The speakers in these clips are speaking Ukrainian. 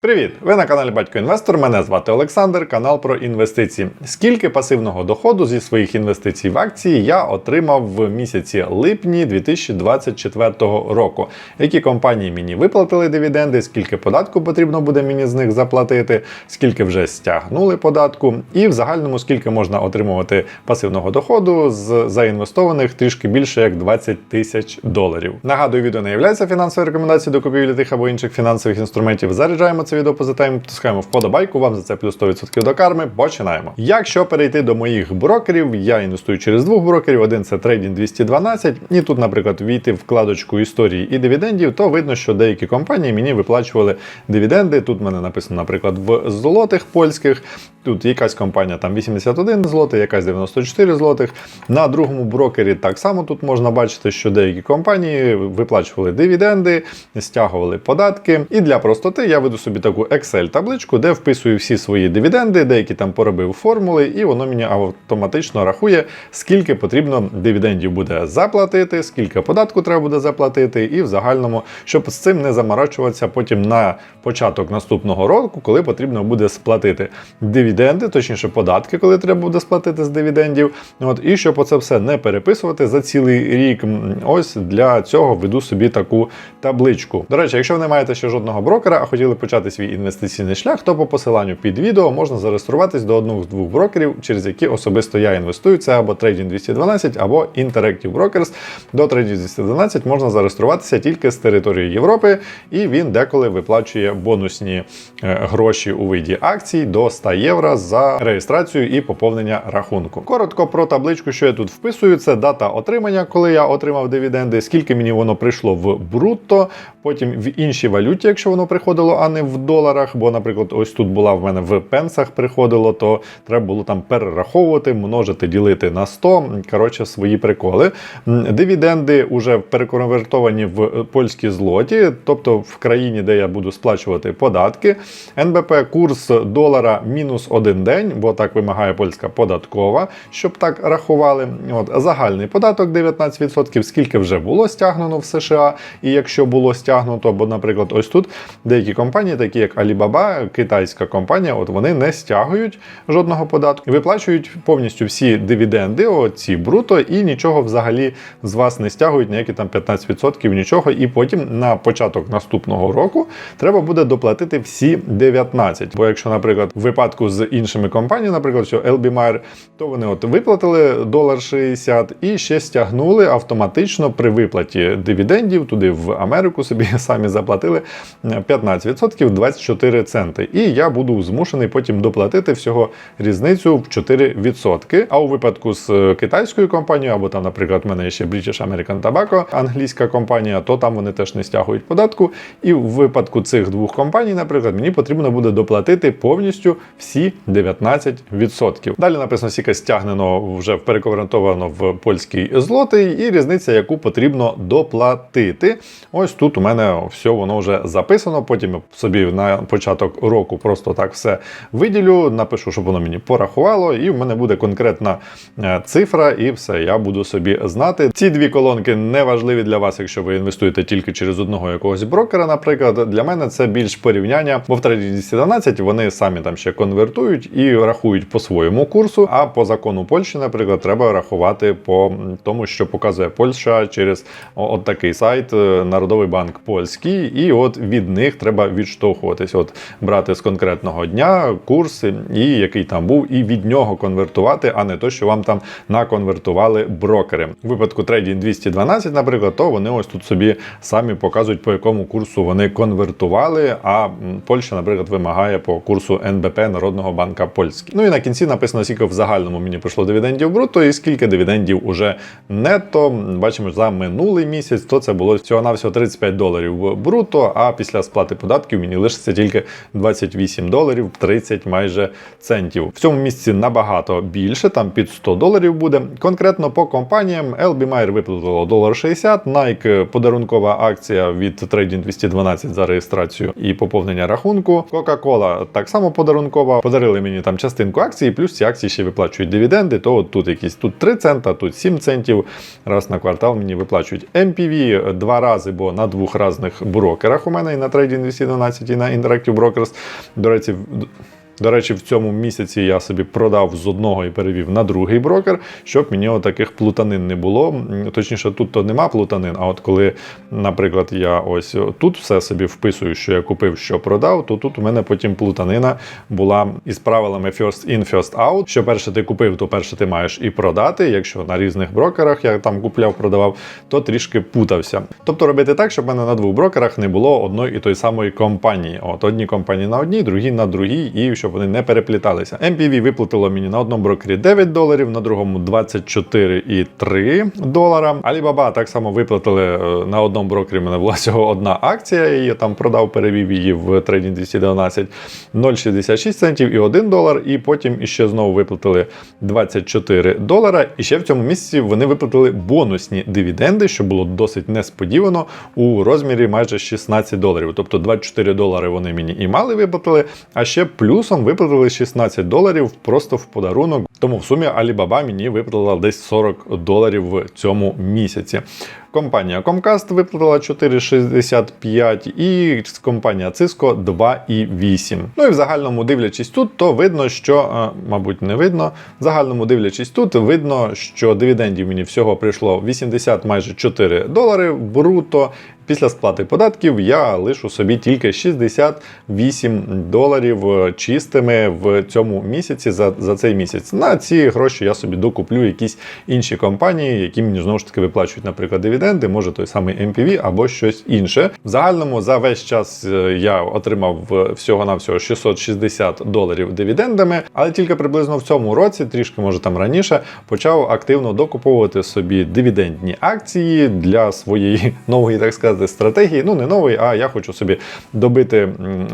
Привіт! Ви на каналі Батько Інвестор. Мене звати Олександр, канал про інвестиції. Скільки пасивного доходу зі своїх інвестицій в акції я отримав в місяці липні 2024 року? Які компанії мені виплатили дивіденди, скільки податку потрібно буде мені з них заплатити, скільки вже стягнули податку, і в загальному скільки можна отримувати пасивного доходу з заінвестованих трішки більше як 20 тисяч доларів. Нагадую, відео не є фінансовою рекомендацією до купівлі тих або інших фінансових інструментів. Заряджаємо це відео позитивом, тискаємо вподобайку, вам за це плюс 100% до карми. Починаємо. Якщо перейти до моїх брокерів, я інвестую через двох брокерів. Один це Trading 212, і тут, наприклад, війти в вкладочку історії і дивідендів, то видно, що деякі компанії мені виплачували дивіденди. Тут в мене написано, наприклад, в злотих польських. Тут якась компанія там 81 злотий, якась 94 злотих. На другому брокері так само тут можна бачити, що деякі компанії виплачували дивіденди, стягували податки. І для простоти я веду собі таку Excel-табличку, де вписую всі свої дивіденди, деякі там поробив формули, і воно мені автоматично рахує, скільки потрібно дивідендів буде заплатити, скільки податку треба буде заплатити, і в загальному, щоб з цим не заморачуватися потім на початок наступного року, коли потрібно буде сплатити дивіденди, точніше податки, коли треба буде сплатити з дивідендів. От, і щоб оце все не переписувати за цілий рік. Ось для цього веду собі таку табличку. До речі, якщо ви не маєте ще жодного брокера, а хотіли почати свій інвестиційний шлях, то по посиланню під відео можна зареєструватись до одного з двох брокерів, через які особисто я інвестую. Це або Trading 212, або Interactive Brokers. До Trading 212 можна зареєструватися тільки з території Європи, і він деколи виплачує бонусні е, гроші у виді акцій до 100 євро за реєстрацію і поповнення рахунку. Коротко про табличку, що я тут вписую, це дата отримання, коли я отримав дивіденди, скільки мені воно прийшло в брутто, потім в іншій валюті, якщо воно приходило, а не в доларах. Бо, наприклад, ось тут була в мене в пенсах приходило, то треба було там перераховувати, множити, ділити на 100. Коротше, свої приколи. Дивіденди вже переконвертовані в польські злоті, тобто в країні, де я буду сплачувати податки. НБП курс долара мінус один день, бо так вимагає польська податкова, щоб так рахували. От загальний податок 19%, скільки вже було стягнено в США, і якщо було стягнуто, бо, наприклад, ось тут деякі компанії, такі як Alibaba, китайська компанія, от вони не стягують жодного податку виплачують повністю всі дивіденди, оці бруто, і нічого взагалі з вас не стягують, ніякі там 15%, нічого. І потім на початок наступного року треба буде доплатити всі 19. Бо якщо, наприклад, в випадку з іншими компаніями, наприклад, що LB то вони от виплатили долар 60 і ще стягнули автоматично при виплаті дивідендів туди в Америку собі самі заплатили 15% 24 центи. І я буду змушений потім доплатити всього різницю в 4%. А у випадку з китайською компанією, або там, наприклад, в мене ще British American Tobacco, англійська компанія, то там вони теж не стягують податку. І в випадку цих двох компаній, наприклад, мені потрібно буде доплатити повністю всі 19%. Далі написано, скільки стягнено вже переконвертовано в польський злотий, і різниця, яку потрібно доплатити. Ось тут у мене все воно вже записано. Потім собі на початок року просто так все виділю, напишу, щоб воно мені порахувало, і в мене буде конкретна е, цифра, і все, я буду собі знати. Ці дві колонки не важливі для вас, якщо ви інвестуєте тільки через одного якогось брокера. Наприклад, для мене це більш порівняння, бо в Trading 212 вони самі там ще конвертують і рахують по своєму курсу. А по закону Польщі, наприклад, треба рахувати по тому, що показує Польща через от такий сайт е, Народовий банк польський, і от від них треба відштовхуватись. От брати з конкретного дня курс, і який там був, і від нього конвертувати, а не то, що вам там наконвертували брокери. У випадку Trading 212, наприклад, то вони ось тут собі самі показують, по якому курсу вони конвертували. А Польща, наприклад, вимагає по курсу НБП Народного банка Польський. Ну і на кінці написано, скільки в загальному мені прийшло дивідендів бруто, і скільки дивідендів уже нетто. Бачимо, за минулий місяць, то це було всього навсього 35 доларів бруто. А після сплати податків мені лишиться тільки 28 доларів 30 майже центів. В цьому місці набагато більше, там під 100 доларів буде. Конкретно по компаніям LB Mayer виплатило долар 60, Nike подарункова акція від Trading 212 за реєстрацію і поповнення рахунку. Coca-Cola так само подарункова. Подарили мені там частинку акції, плюс ці акції ще виплачують дивіденди. То от тут якісь тут 3 цента, тут 7 центів. Раз на квартал мені виплачують MPV два рази, бо на двох різних брокерах у мене і на Trading 212, і на Interactive Brokers. До речі, до речі, в цьому місяці я собі продав з одного і перевів на другий брокер, щоб мені таких плутанин не було. Точніше, тут то нема плутанин. А от коли, наприклад, я ось тут все собі вписую, що я купив, що продав, то тут у мене потім плутанина була із правилами first in, first out. Що перше ти купив, то перше ти маєш і продати. Якщо на різних брокерах я там купляв, продавав, то трішки путався. Тобто робити так, щоб в мене на двох брокерах не було одної і тої самої компанії. От одні компанії на одній, другі на другій, і щоб вони не перепліталися. MPV виплатило мені на одному брокері 9 доларів, на другому 24,3 долара. Alibaba так само виплатили е, на одному брокері. мене була всього одна акція. Я її там продав, перевів її в Trading 212 0,66 центів і 1 долар. І потім іще знову виплатили 24 долара. І ще в цьому місяці вони виплатили бонусні дивіденди, що було досить несподівано у розмірі майже 16 доларів. Тобто 24 долари вони мені і мали виплатили, а ще плюсом виплатили 16 доларів просто в подарунок. Тому в сумі Alibaba мені виплатила десь 40 доларів в цьому місяці. Компанія Comcast виплатила 4,65 і компанія Cisco 2,8. Ну і в загальному дивлячись тут, то видно, що, е, мабуть, не видно. В загальному дивлячись тут, видно, що дивідендів мені всього прийшло 80 майже 4 долари бруто. Після сплати податків я лишу собі тільки 68 доларів е, чистими в цьому місяці за, за цей місяць. На ці гроші я собі докуплю якісь інші компанії, які мені знову ж таки виплачують, наприклад, дивіденди, може той самий MPV або щось інше. В загальному за весь час е, я отримав е, всього-навсього 660 доларів дивідендами, але тільки приблизно в цьому році, трішки може там раніше, почав активно докуповувати собі дивідендні акції для своєї нової, так сказати, стратегії. Ну не нової, а я хочу собі добити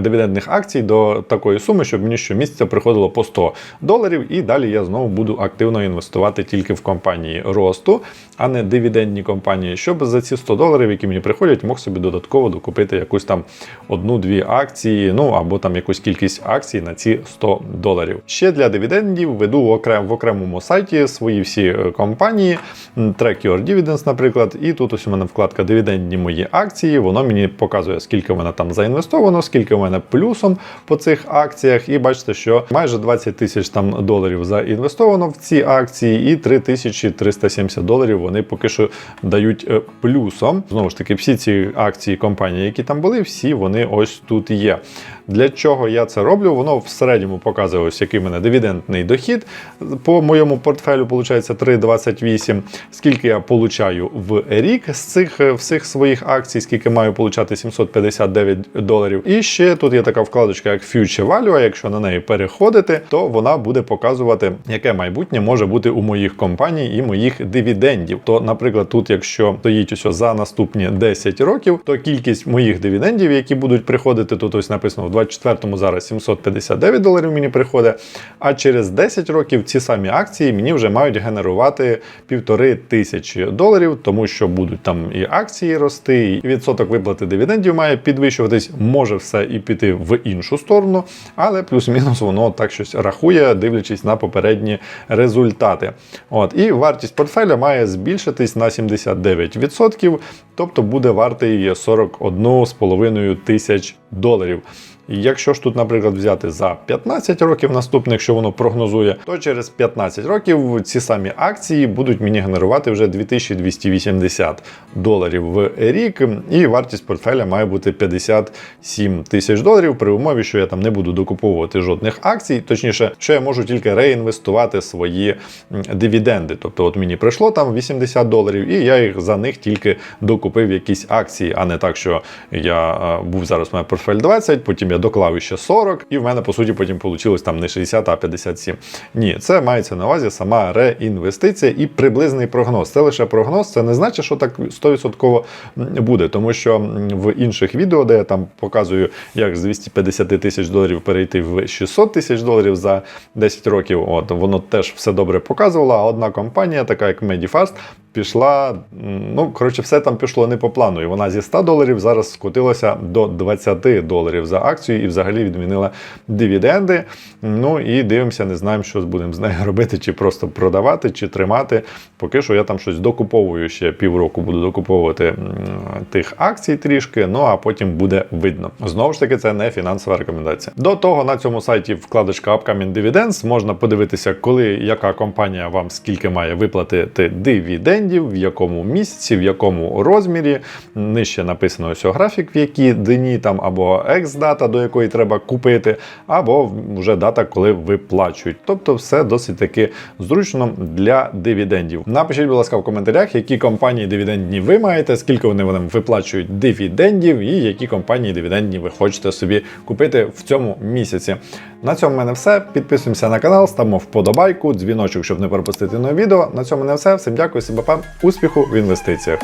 дивідендних акцій до такої суми, щоб мені щомісяця приходило по 100 доларів, і далі я знову буду активно інвестувати тільки в компанії росту, а не дивідендні компанії, щоб за ці 100 доларів, які мені приходять, мог собі додатково докупити якусь там одну-дві акції, ну або там якусь кількість акцій на ці 100 доларів. Ще для дивідендів веду окрем в окремому сайті свої всі е, компанії, Track Your Dividends, наприклад, і тут ось у мене вкладка дивідендні мої акції. Воно мені показує, скільки в мене там заінвестовано, скільки в мене плюсом по цих акціях. І бачите, що майже 20 тисяч там доларів заінвестовано в ці акції, і 3370 доларів вони поки що дають е, плюсом. Знову ж таки, всі ці акції компанії, які там були, всі вони ось тут є. Для чого я це роблю? Воно в середньому показує, ось який в мене дивідендний дохід. По моєму портфелю виходить 3,28. Скільки я получаю в рік з цих е, всіх своїх акцій, скільки маю получати 759 доларів. І ще тут є така вкладочка, як Future Value. а Якщо на неї переходити, то вона буде показувати, яке майбутнє може бути у моїх компаній і моїх дивідендів. То, наприклад, тут, якщо стоїть ось за наступні 10 років, то кількість моїх дивідендів, які будуть приходити, тут ось написано в 24-му зараз 759 доларів мені приходить. А через 10 років ці самі акції мені вже мають генерувати півтори тисячі доларів, тому що будуть там і акції рости, і відсоток виплати дивідендів має підвищуватись. Може все і піти в іншу сторону, але плюс-мінус воно так щось рахує, дивлячись на попередні результати. От і вартість портфеля має збільшитись на 79%, тобто буде вартий 41,5 тисяч доларів. І Якщо ж тут, наприклад, взяти за 15 років наступних, що воно прогнозує, то через 15 років ці самі акції будуть мені генерувати вже 2280 доларів в рік, і вартість портфеля має бути 57 тисяч доларів при умові, що я там не буду докуповувати жодних акцій, точніше, що я можу тільки реінвестувати свої дивіденди. Тобто, от мені прийшло там 80 доларів, і я їх за них тільки докупив якісь акції, а не так, що я е, був зараз у мене портфель 20, потім я доклав ще 40, і в мене по суті потім вийшло там не 60, а 57. Ні, це мається на увазі сама реінвестиція і приблизний прогноз. Це лише прогноз, це не значить, що так 100% буде, тому що в інших відео, де я там показую, як з 250 тисяч доларів перейти в 600 тисяч доларів за 10 років, от воно теж все добре показувало. А одна компанія, така як Medifast, пішла. Ну, коротше, все там пішло не по плану. І вона зі 100 доларів зараз скотилася до 20 доларів за акцію і взагалі відмінила дивіденди. Ну і дивимося, не знаємо, що будемо з нею робити, чи просто продавати, чи тримати. Поки що я там щось докуповую ще півроку, буду докуповувати тих акцій трішки, ну а потім буде видно. Знову ж таки, це не фінансова рекомендація. До того на цьому сайті вкладочка Upcoming Dividends можна подивитися, коли яка компанія вам скільки має виплатити дивідендів, в якому місяці, в якому розмірі. Нижче написано ось графік, в які дні там або екс-дата, до якої треба купити, або вже дата, коли виплачують. Тобто, все досить таки зручно для дивідендів. Напишіть, будь ласка, в коментарях, які компанії дивідендні ви маєте, скільки вони вам виплачують дивідендів, і які компанії дивідендні ви хочете собі купити в цьому місяці. На цьому в мене все. Підписуємося на канал, ставимо вподобайку, дзвіночок, щоб не пропустити нове відео. На цьому мене все. Всім дякую, па-па. Успіху в інвестиціях.